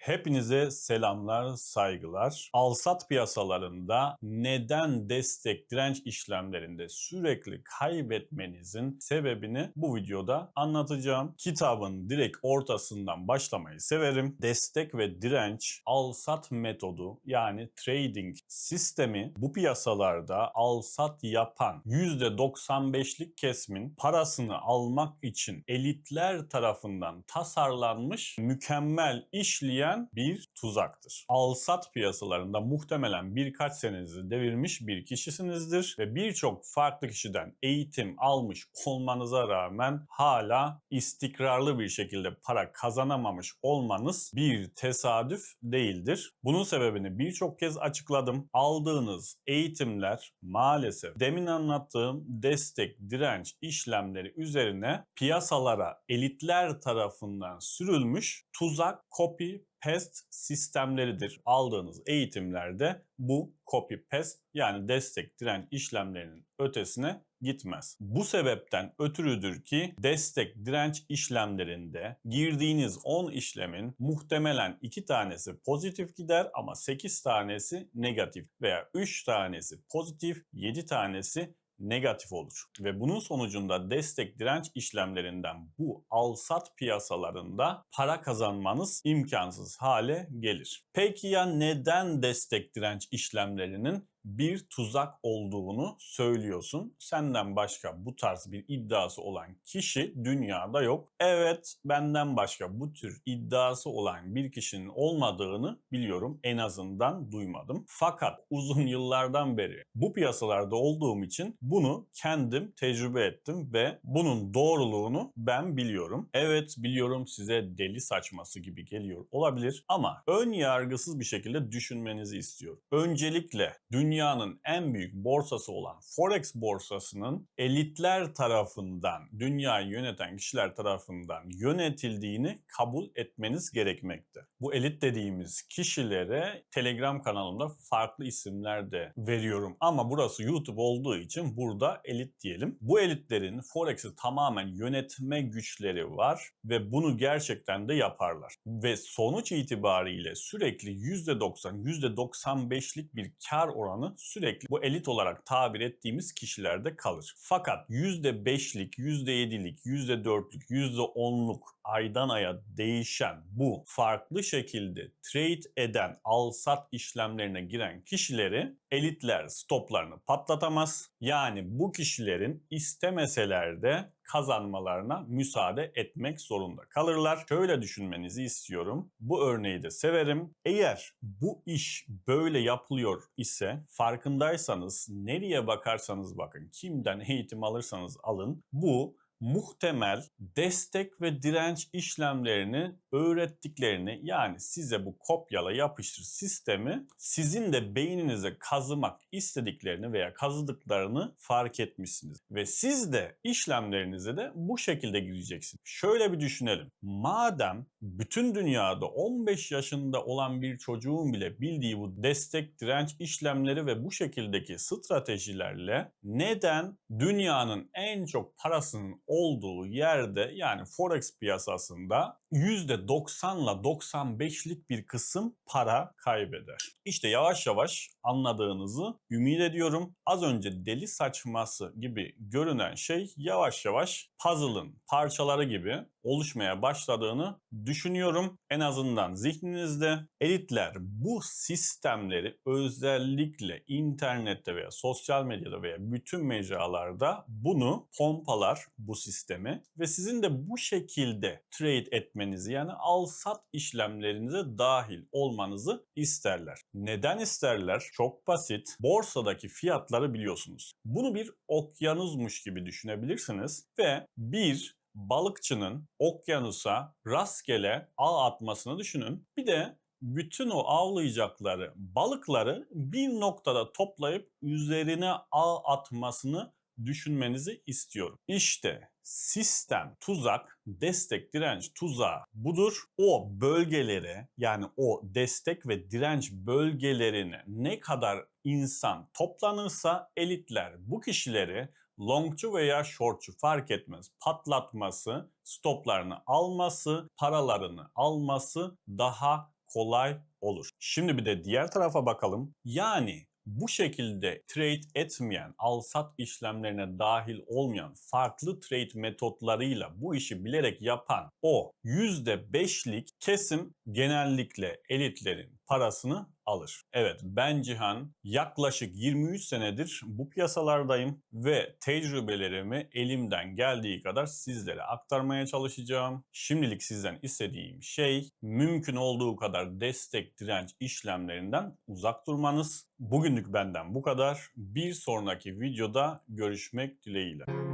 Hepinize selamlar, saygılar. Alsat piyasalarında neden destek direnç işlemlerinde sürekli kaybetmenizin sebebini bu videoda anlatacağım. Kitabın direkt ortasından başlamayı severim. Destek ve direnç alsat metodu yani trading sistemi bu piyasalarda alsat yapan %95'lik kesimin parasını almak için elitler tarafından tasarlanmış mükemmel işleyen bir tuzaktır. Alsat piyasalarında muhtemelen birkaç senenizi devirmiş bir kişisinizdir ve birçok farklı kişiden eğitim almış olmanıza rağmen hala istikrarlı bir şekilde para kazanamamış olmanız bir tesadüf değildir. Bunun sebebini birçok kez açıkladım. Aldığınız eğitimler maalesef demin anlattığım destek, direnç işlemleri üzerine piyasalara elitler tarafından sürülmüş tuzak, copy, paste sistemleridir. Aldığınız eğitimlerde bu copy paste yani destek direnç işlemlerinin ötesine gitmez. Bu sebepten ötürüdür ki destek direnç işlemlerinde girdiğiniz 10 işlemin muhtemelen 2 tanesi pozitif gider ama 8 tanesi negatif veya 3 tanesi pozitif, 7 tanesi negatif olur. Ve bunun sonucunda destek direnç işlemlerinden bu alsat piyasalarında para kazanmanız imkansız hale gelir. Peki ya neden destek direnç işlemlerinin bir tuzak olduğunu söylüyorsun. Senden başka bu tarz bir iddiası olan kişi dünyada yok. Evet benden başka bu tür iddiası olan bir kişinin olmadığını biliyorum. En azından duymadım. Fakat uzun yıllardan beri bu piyasalarda olduğum için bunu kendim tecrübe ettim ve bunun doğruluğunu ben biliyorum. Evet biliyorum size deli saçması gibi geliyor olabilir ama ön yargısız bir şekilde düşünmenizi istiyorum. Öncelikle dünya dünyanın en büyük borsası olan Forex borsasının elitler tarafından, dünyayı yöneten kişiler tarafından yönetildiğini kabul etmeniz gerekmekte. Bu elit dediğimiz kişilere Telegram kanalımda farklı isimler de veriyorum ama burası YouTube olduğu için burada elit diyelim. Bu elitlerin Forex'i tamamen yönetme güçleri var ve bunu gerçekten de yaparlar. Ve sonuç itibariyle sürekli %90, %95'lik bir kar oranı sürekli bu elit olarak tabir ettiğimiz kişilerde kalır. Fakat %5'lik, %7'lik, %4'lük, %10'luk aydan aya değişen bu farklı şekilde trade eden al-sat işlemlerine giren kişileri elitler stoplarını patlatamaz. Yani bu kişilerin istemeseler de kazanmalarına müsaade etmek zorunda kalırlar. Şöyle düşünmenizi istiyorum. Bu örneği de severim. Eğer bu iş böyle yapılıyor ise farkındaysanız nereye bakarsanız bakın, kimden eğitim alırsanız alın bu muhtemel destek ve direnç işlemlerini öğrettiklerini yani size bu kopyala yapıştır sistemi sizin de beyninize kazımak istediklerini veya kazıdıklarını fark etmişsiniz. Ve siz de işlemlerinize de bu şekilde gireceksiniz. Şöyle bir düşünelim. Madem bütün dünyada 15 yaşında olan bir çocuğun bile bildiği bu destek direnç işlemleri ve bu şekildeki stratejilerle neden dünyanın en çok parasının olduğu yerde yani forex piyasasında %90 ile 95'lik bir kısım para kaybeder. İşte yavaş yavaş anladığınızı ümit ediyorum. Az önce deli saçması gibi görünen şey yavaş yavaş puzzle'ın parçaları gibi oluşmaya başladığını düşünüyorum. En azından zihninizde elitler bu sistemleri özellikle internette veya sosyal medyada veya bütün mecralarda bunu pompalar bu sistemi ve sizin de bu şekilde trade etmenizi yani al-sat işlemlerinize dahil olmanızı isterler. Neden isterler? Çok basit. Borsadaki fiyatları biliyorsunuz. Bunu bir okyanusmuş gibi düşünebilirsiniz ve bir balıkçının okyanusa rastgele ağ atmasını düşünün. Bir de bütün o avlayacakları balıkları bir noktada toplayıp üzerine ağ atmasını düşünmenizi istiyorum. İşte sistem, tuzak, destek, direnç tuzağı budur. O bölgelere yani o destek ve direnç bölgelerine ne kadar insan toplanırsa elitler bu kişileri longçu veya shortçu fark etmez patlatması, stoplarını alması, paralarını alması daha kolay olur. Şimdi bir de diğer tarafa bakalım. Yani bu şekilde trade etmeyen, al-sat işlemlerine dahil olmayan farklı trade metotlarıyla bu işi bilerek yapan o %5'lik kesim genellikle elitlerin parasını alır. Evet ben Cihan yaklaşık 23 senedir bu piyasalardayım ve tecrübelerimi elimden geldiği kadar sizlere aktarmaya çalışacağım. Şimdilik sizden istediğim şey mümkün olduğu kadar destek direnç işlemlerinden uzak durmanız. Bugünlük benden bu kadar. Bir sonraki videoda görüşmek dileğiyle.